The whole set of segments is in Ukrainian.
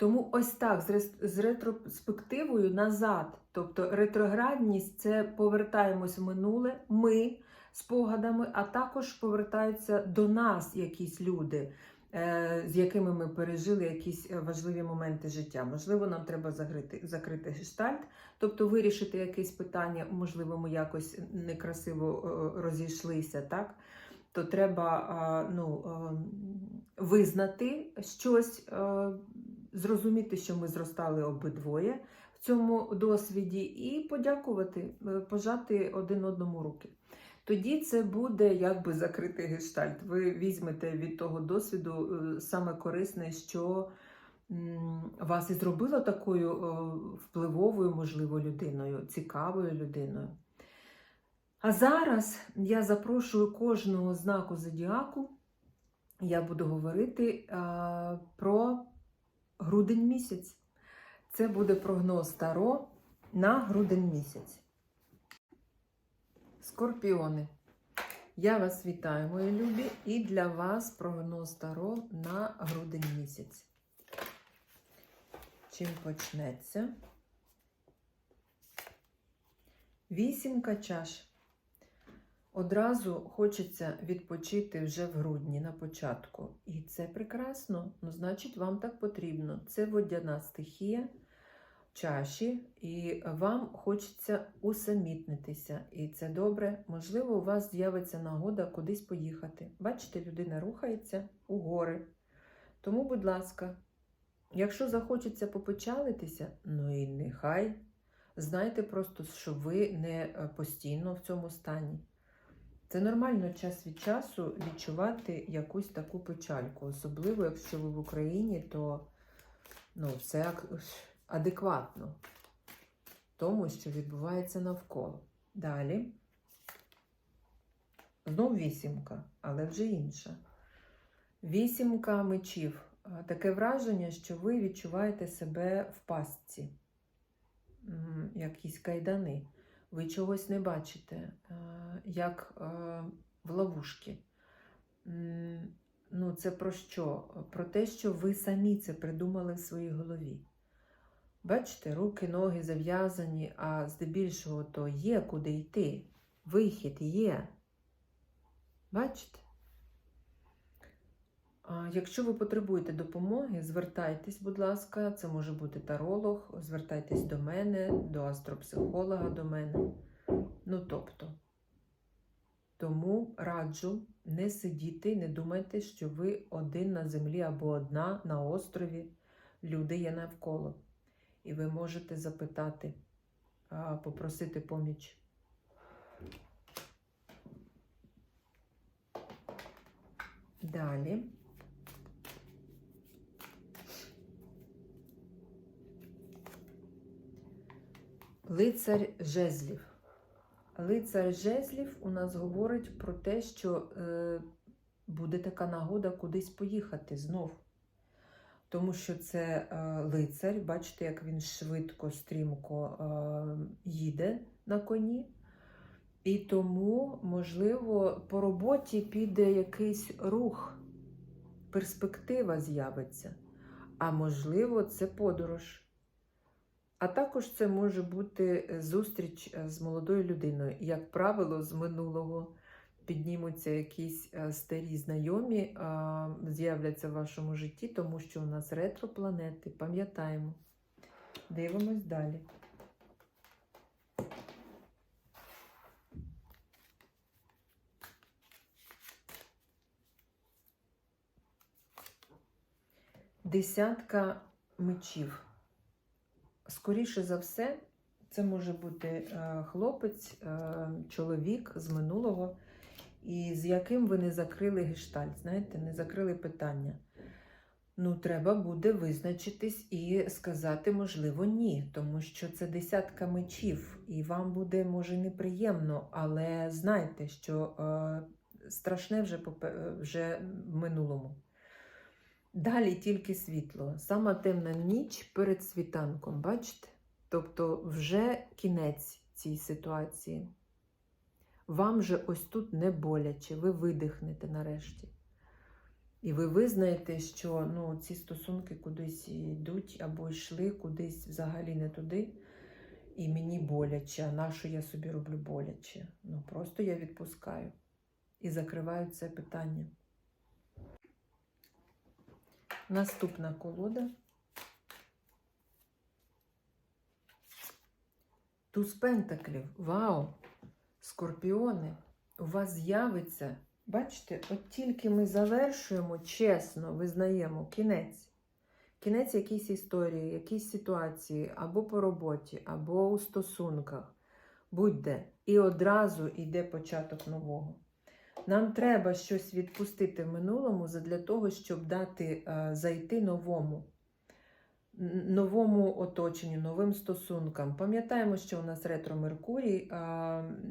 Тому ось так, з, ретроспективою назад. Тобто ретроградність це повертаємось в минуле, ми спогадами, а також повертаються до нас якісь люди, е, з якими ми пережили якісь е, важливі моменти життя. Можливо, нам треба закрити, закрити гештальт, тобто вирішити якесь питання, можливо, ми якось некрасиво е, розійшлися, так? То треба ну, е, визнати щось, зрозуміти, що ми зростали обидвоє в цьому досвіді, і подякувати, е, пожати один одному руки. Тоді це буде якби закритий гештальт. Ви візьмете від того досвіду е, саме корисне, що вас і зробило такою е, впливовою, можливо, людиною, цікавою людиною. А зараз я запрошую кожного знаку зодіаку. Я буду говорити про грудень місяць. Це буде прогноз Таро на грудень місяць. Скорпіони. Я вас вітаю, мої любі, і для вас прогноз Таро на грудень місяць. Чим почнеться? Вісімка чаш. Одразу хочеться відпочити вже в грудні на початку. І це прекрасно. Ну, значить, вам так потрібно. Це водяна стихія чаші, і вам хочеться усамітнитися. І це добре. Можливо, у вас з'явиться нагода кудись поїхати. Бачите, людина рухається у гори. Тому, будь ласка, якщо захочеться попечалитися, ну і нехай. Знайте просто, що ви не е, постійно в цьому стані. Це нормально час від часу відчувати якусь таку печальку. Особливо, якщо ви в Україні, то ну, це адекватно тому, що відбувається навколо. Далі. Знов вісімка, але вже інша. Вісімка мечів. Таке враження, що ви відчуваєте себе в пастці, якісь кайдани ви чогось не бачите, е, як е, в ловушки. Ну, це про що? Про те, що ви самі це придумали в своїй голові. Бачите, руки, ноги зав'язані, а здебільшого то є куди йти. Вихід є. Бачите? Якщо ви потребуєте допомоги, звертайтесь, будь ласка, це може бути таролог, звертайтесь до мене, до астропсихолога до мене. Ну, тобто, тому раджу не сидіти, не думайте, що ви один на землі або одна на острові. Люди є навколо. І ви можете запитати, попросити поміч. Далі. Лицар жезлів. Лицар жезлів у нас говорить про те, що е, буде така нагода кудись поїхати знов. Тому що це е, лицар, бачите, як він швидко, стрімко е, їде на коні. І тому, можливо, по роботі піде якийсь рух, перспектива з'явиться. А можливо, це подорож. А також це може бути е, зустріч е, з молодою людиною. Як правило, з минулого піднімуться якісь е, старі знайомі, з'являться в вашому житті, тому що у нас ретропланети, пам'ятаємо. Дивимось далі. Десятка мечів. Скоріше за все, це може бути е, хлопець, е, чоловік з минулого, і з яким ви не закрили гештальт, знаєте, не закрили питання. Ну, треба буде визначитись і сказати, можливо, ні, тому що це десятка мечів, і вам буде, може, неприємно, але знайте, що е, страшне вже, вже в минулому. Далі тільки світло. Сама темна ніч перед світанком, бачите? Тобто вже кінець цій ситуації. Вам же ось тут не боляче, ви видихнете нарешті. І ви визнаєте, що ну, ці стосунки кудись йдуть або йшли кудись взагалі не туди. І мені боляче, а на що я собі роблю боляче? Ну просто я відпускаю і закриваю це питання. Наступна колода. Туз пентаклів. Вау! Скорпіони! У вас з'явиться. Бачите, от тільки ми завершуємо, чесно визнаємо кінець. кінець якійсь історії, якійсь ситуації, або по роботі, або у стосунках, будь-де. І одразу йде початок нового. Нам треба щось відпустити в минулому для того, щоб дати е, зайти новому, новому оточенню, новим стосункам. Пам'ятаємо, що у нас ретро Меркурій,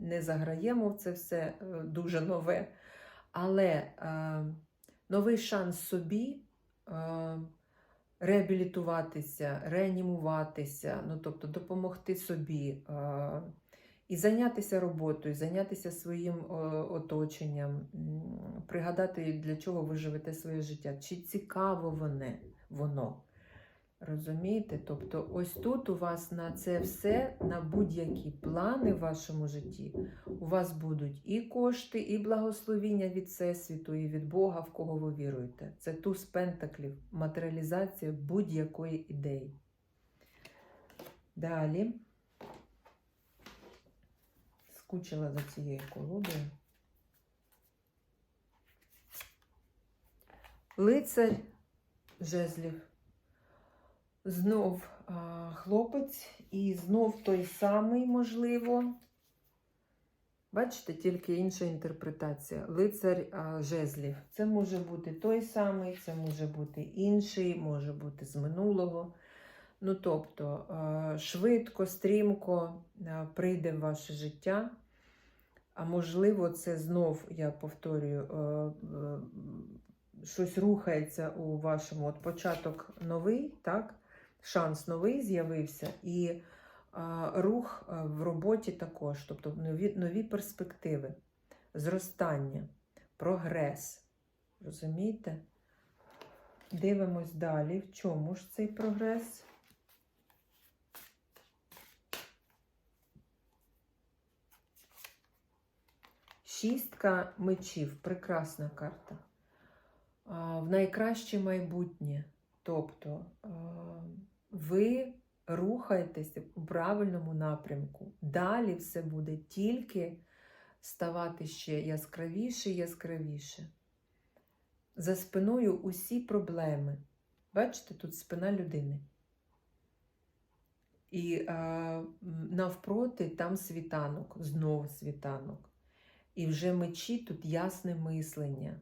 не заграємо в це все е, дуже нове, але е, новий шанс собі. Реабілітуватися, реанімуватися, ну тобто допомогти собі, і зайнятися роботою, зайнятися своїм е, оточенням, пригадати, для чого ви живете своє життя, чи цікаво воно, воно. Розумієте? Тобто, ось тут у вас на це все, на будь-які плани в вашому житті, у вас будуть і кошти, і благословіння від Всесвіту, і від Бога, в кого ви віруєте. Це туз пентаклів, матеріалізація будь-якої ідеї. Далі. Скучила за цією колодою. Лицарь жезлів. Знов а, хлопець і знов той самий, можливо. Бачите, тільки інша інтерпретація. Лицар а, жезлів. Це може бути той самий, це може бути інший, може бути з минулого. Ну, тобто, швидко, стрімко прийде в ваше життя. А можливо, це знов, я повторюю, е, е, щось рухається у вашому от початок новий, так? шанс новий з'явився, і рух в роботі також, тобто нові, нові перспективи, зростання, прогрес. Розумієте? Дивимось далі, в чому ж цей прогрес? Шістка мечів прекрасна карта. В найкраще майбутнє. Тобто ви рухаєтеся у правильному напрямку. Далі все буде тільки ставати ще яскравіше і яскравіше. За спиною усі проблеми. Бачите, тут спина людини. І навпроти там світанок, знов світанок. І вже мечі тут ясне мислення.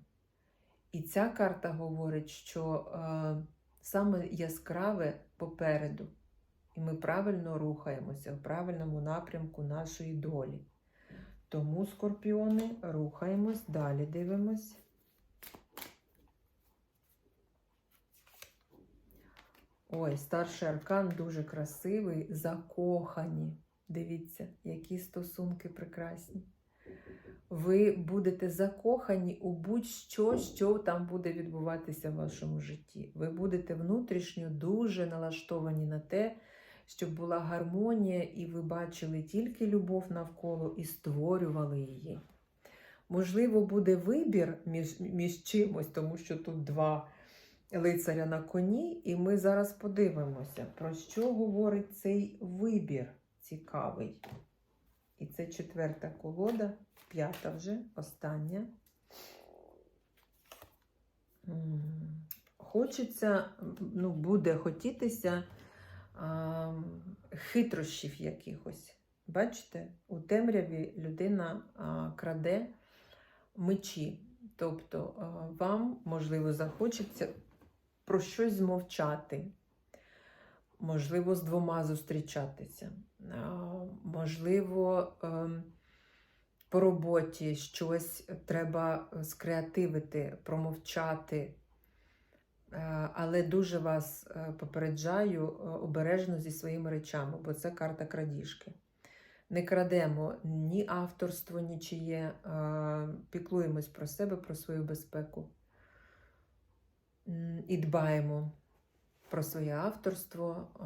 І ця карта говорить, що е, саме яскраве попереду, і ми правильно рухаємося в правильному напрямку нашої долі. Тому, скорпіони, рухаємось, далі дивимось. Ой, старший аркан дуже красивий, закохані. Дивіться, які стосунки прекрасні ви будете закохані у будь-що, що там буде відбуватися в вашому житті. Ви будете внутрішньо дуже налаштовані на те, щоб була гармонія, і ви бачили тільки любов навколо і створювали її. Можливо, буде вибір між, між чимось, тому що тут два лицаря на коні, і ми зараз подивимося, про що говорить цей вибір цікавий. І це четверта колода, п'ята вже, остання. Хочеться, ну, буде хотітися а, хитрощів якихось. Бачите, у темряві людина а, краде мечі. Тобто а, вам, можливо, захочеться про щось змовчати, можливо, з двома зустрічатися. А, Можливо, ем, по роботі щось треба скреативити, промовчати. Е, Але дуже вас е, попереджаю е, обережно зі своїми речами, бо це карта крадіжки. Не крадемо ні авторство, нічиє, е, піклуємось про себе, про свою безпеку. І дбаємо про своє авторство, е,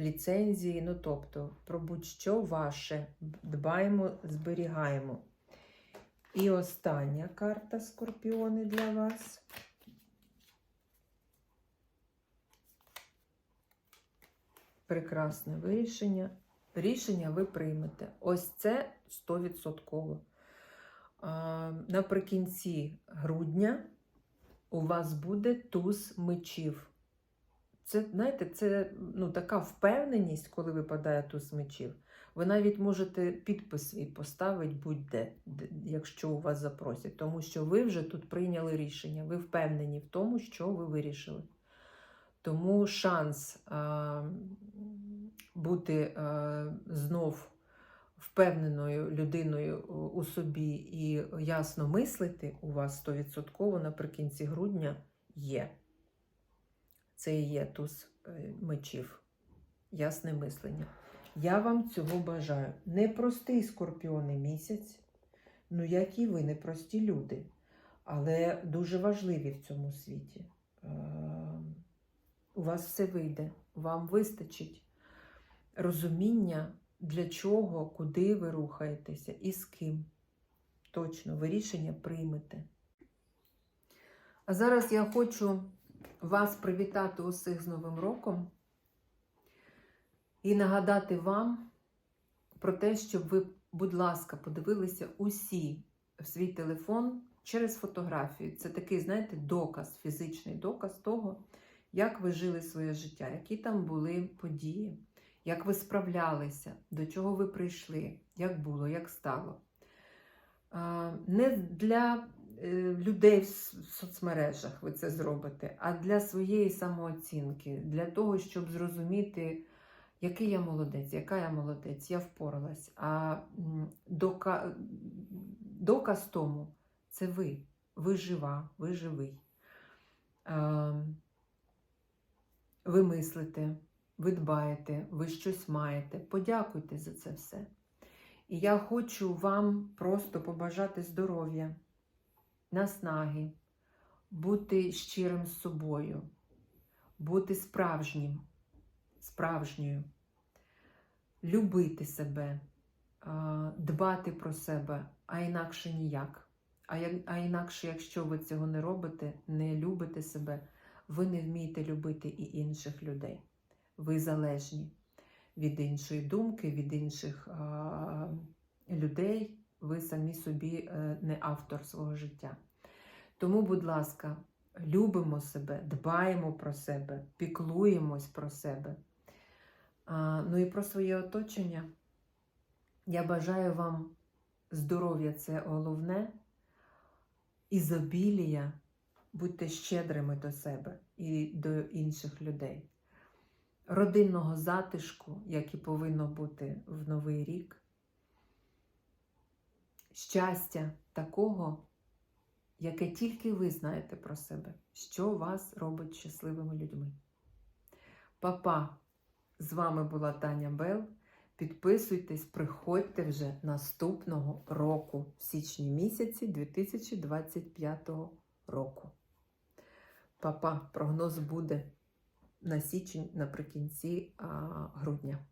ліцензії, ну тобто про будь-що ваше. Дбаємо, зберігаємо. І остання карта Скорпіони для вас. Прекрасне вирішення. Рішення ви приймете. Ось це 100%. Наприкінці грудня у вас буде туз мечів. Це, знаєте, це ну, така впевненість, коли випадає туз мечів. Ви навіть можете підпис свій поставити будь-де, якщо у вас запросять, тому що ви вже тут прийняли рішення, ви впевнені в тому, що ви вирішили. Тому шанс а, бути а, знов впевненою людиною у собі і ясно мислити у вас 100% наприкінці грудня є. Це і є туз е, мечів, ясне мислення. Я вам цього бажаю. Непростий скорпіони місяць, ну як і ви, непрості люди, але дуже важливі в цьому світі. Е, У вас все вийде, вам вистачить розуміння, для чого, куди ви рухаєтеся і з ким. Точно, ви рішення приймете. А зараз я хочу вас привітати усіх з Новим роком і нагадати вам про те, щоб ви, будь ласка, подивилися усі в свій телефон через фотографію. Це такий, знаєте, доказ, фізичний доказ того, як ви жили своє життя, які там були події, як ви справлялися, до чого ви прийшли, як було, як стало. Не для людей в соцмережах ви це зробите, а для своєї самооцінки, для того, щоб зрозуміти, який я молодець, яка я молодець, я впоралась. А дока... доказ тому це ви. Ви жива, ви живий. Ви мислите, ви дбаєте, ви щось маєте. Подякуйте за це все. І я хочу вам просто побажати здоров'я, наснаги, бути щирим з собою, бути справжнім, справжньою, любити себе, дбати про себе, а інакше ніяк. А, інакше, якщо ви цього не робите, не любите себе, ви не вмієте любити і інших людей. Ви залежні від іншої думки, від інших а, людей. Ви самі собі е, не автор свого життя. Тому, будь ласка, любимо себе, дбаємо про себе, піклуємось про себе. Ну і про своє оточення. Я бажаю вам здоров'я це головне, ізобілія, будьте щедрими до себе і до інших людей. Родинного затишку, як і повинно бути в Новий рік. Щастя такого, яке тільки ви знаєте про себе, що вас робить щасливими людьми. Папа, з вами була Таня Бел. Підписуйтесь, приходьте вже наступного року, в січні місяці 2025 року. Папа, прогноз буде на січень наприкінці грудня.